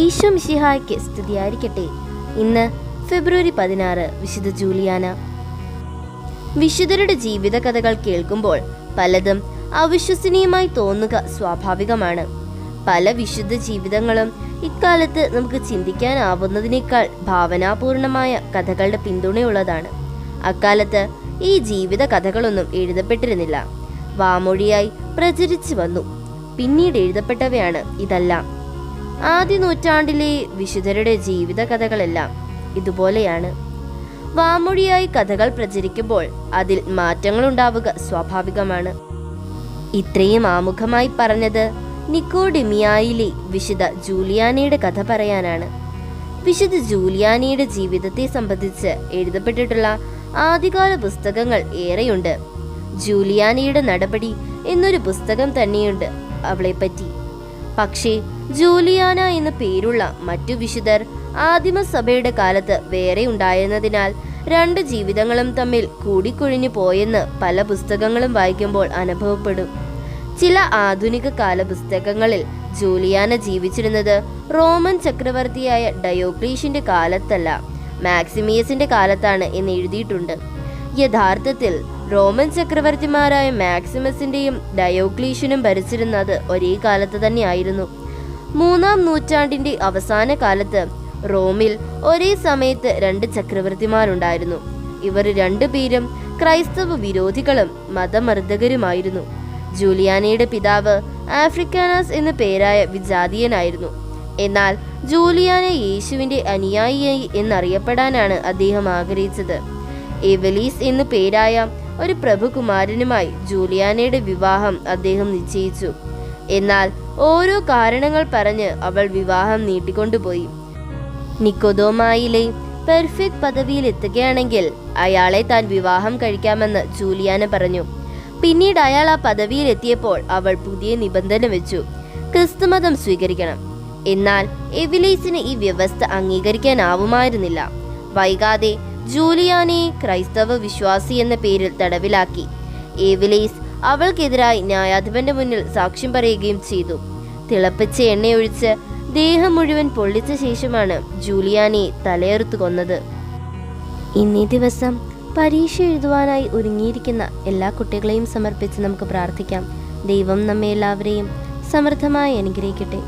ഈശോ മിശിഹായ്ക്ക് സ്തുതിയായിരിക്കട്ടെ ഇന്ന് ഫെബ്രുവരി പതിനാറ് വിശുദ്ധ ജൂലിയാന. വിശുദ്ധരുടെ ജീവിത കഥകൾ കേൾക്കുമ്പോൾ പലതും അവിശ്വസനീയമായി തോന്നുക സ്വാഭാവികമാണ്. പല വിശുദ്ധ ജീവിതങ്ങളും ഇക്കാലത്ത് നമുക്ക് ചിന്തിക്കാനാവുന്നതിനേക്കാൾ ഭാവനാപൂർണമായ കഥകളുടെ പിന്തുണയുള്ളതാണ്. അക്കാലത്ത് ഈ ജീവിത കഥകളൊന്നും എഴുതപ്പെട്ടിരുന്നില്ല. വാമൊഴിയായി പ്രചരിച്ചു വന്നു. പിന്നീട് എഴുതപ്പെട്ടവയാണ് ഇതെല്ലാം. ആദ്യ നൂറ്റാണ്ടിലെ വിശുദ്ധരുടെ ജീവിത കഥകളെല്ലാം ഇതുപോലെയാണ്. വാമൊഴിയായി കഥകൾ പ്രചരിക്കുമ്പോൾ അതിൽ മാറ്റങ്ങൾ ഉണ്ടാവുക സ്വാഭാവികമാണ്. ഇത്രയും ആമുഖമായി പറഞ്ഞത് നിക്കോഡിമിയായിലെ വിശുദ്ധ ജൂലിയാനയുടെ കഥ പറയാനാണ്. വിശുദ്ധ ജൂലിയാനയുടെ ജീവിതത്തെ സംബന്ധിച്ച് എഴുതപ്പെട്ടിട്ടുള്ള ആദ്യകാല പുസ്തകങ്ങൾ ഏറെയുണ്ട്. ജൂലിയാനയുടെ നടപടി എന്നൊരു പുസ്തകം തന്നെയുണ്ട് അവളെപ്പറ്റി. പക്ഷേ ജൂലിയാന എന്ന പേരുള്ള മറ്റു വിശുദ്ധർ ആദിമസഭയുടെ കാലത്ത് വേറെ ഉണ്ടായിരുന്നതിനാൽ രണ്ട് ജീവിതങ്ങളും തമ്മിൽ കൂടിക്കൊഴിഞ്ഞു പോയെന്ന് പല പുസ്തകങ്ങളും വായിക്കുമ്പോൾ അനുഭവപ്പെടും. ചില ആധുനിക കാല പുസ്തകങ്ങളിൽ ജൂലിയാന ജീവിച്ചിരുന്നത് റോമൻ ചക്രവർത്തിയായ ഡയോക്ലീഷിന്റെ കാലത്തല്ല മാക്സിമിയസിന്റെ കാലത്താണ് എന്ന് എഴുതിയിട്ടുണ്ട്. യഥാർത്ഥത്തിൽ റോമൻ ചക്രവർത്തിമാരായ മാക്സിമസിന്റെയും ഡയോക്ലീഷ്യനും ഭരിച്ചിരുന്നത് ഒരേ കാലത്ത് തന്നെയായിരുന്നു. മൂന്നാം നൂറ്റാണ്ടിന്റെ അവസാന കാലത്ത് റോമിൽ ഒരേ സമയത്ത് രണ്ട് ചക്രവർത്തിമാരുണ്ടായിരുന്നു. ഇവർ രണ്ടുപേരും ക്രൈസ്തവ വിരോധികളും മതമർദ്ദകരുമായിരുന്നു. ജൂലിയാനയുടെ പിതാവ് ആഫ്രിക്കാനാസ് എന്ന പേരായ വിജാതീയനായിരുന്നു. എന്നാൽ ജൂലിയാന യേശുവിന്റെ അനുയായിയായി എന്നറിയപ്പെടാനാണ് അദ്ദേഹം ആഗ്രഹിച്ചത്. എവലീസ് എന്നു പേരായ ഒരു പ്രഭുകുമാരനുമായി ജൂലിയാനയുടെ വിവാഹം അദ്ദേഹം നിശ്ചയിച്ചു. എന്നാൽ ഓരോ കാരണങ്ങൾ പറഞ്ഞ് അവൾ വിവാഹം നീട്ടിക്കൊണ്ടുപോയി. നിക്കോദോമായിലെ പെർഫെക്റ്റ് പദവിയിൽ എത്തുകയാണെങ്കിൽ അയാളെ താൻ വിവാഹം കഴിക്കാമെന്ന് ജൂലിയാന പറഞ്ഞു. പിന്നീട് അയാൾ ആ പദവിയിൽ എത്തിയപ്പോൾ അവൾ പുതിയ നിബന്ധന വെച്ചു. ക്രിസ്തുമതം സ്വീകരിക്കണം. എന്നാൽ എവിലേസിന് ഈ വ്യവസ്ഥ അംഗീകരിക്കാനാവുമായിരുന്നില്ല. വൈകാതെ ജൂലിയാനയെ ക്രൈസ്തവ വിശ്വാസി എന്ന പേരിൽ തടവിലാക്കി. ഏവിലേസ് അവൾക്കെതിരായി ന്യായാധിപന്റെ മുന്നിൽ സാക്ഷ്യം പറയുകയും ചെയ്തു. തിളപ്പിച്ച എണ്ണയൊഴിച്ച് ദേഹം മുഴുവൻ പൊള്ളിച്ച ശേഷമാണ് ജൂലിയാനെ തലയെറുത്തു കൊന്നത്. ഇന്നേ ദിവസം പരീക്ഷ എഴുതുവാനായി ഒരുങ്ങിയിരിക്കുന്ന എല്ലാ കുട്ടികളെയും സമർപ്പിച്ച് നമുക്ക് പ്രാർത്ഥിക്കാം. ദൈവം നമ്മെ എല്ലാവരെയും സമൃദ്ധമായി അനുഗ്രഹിക്കട്ടെ.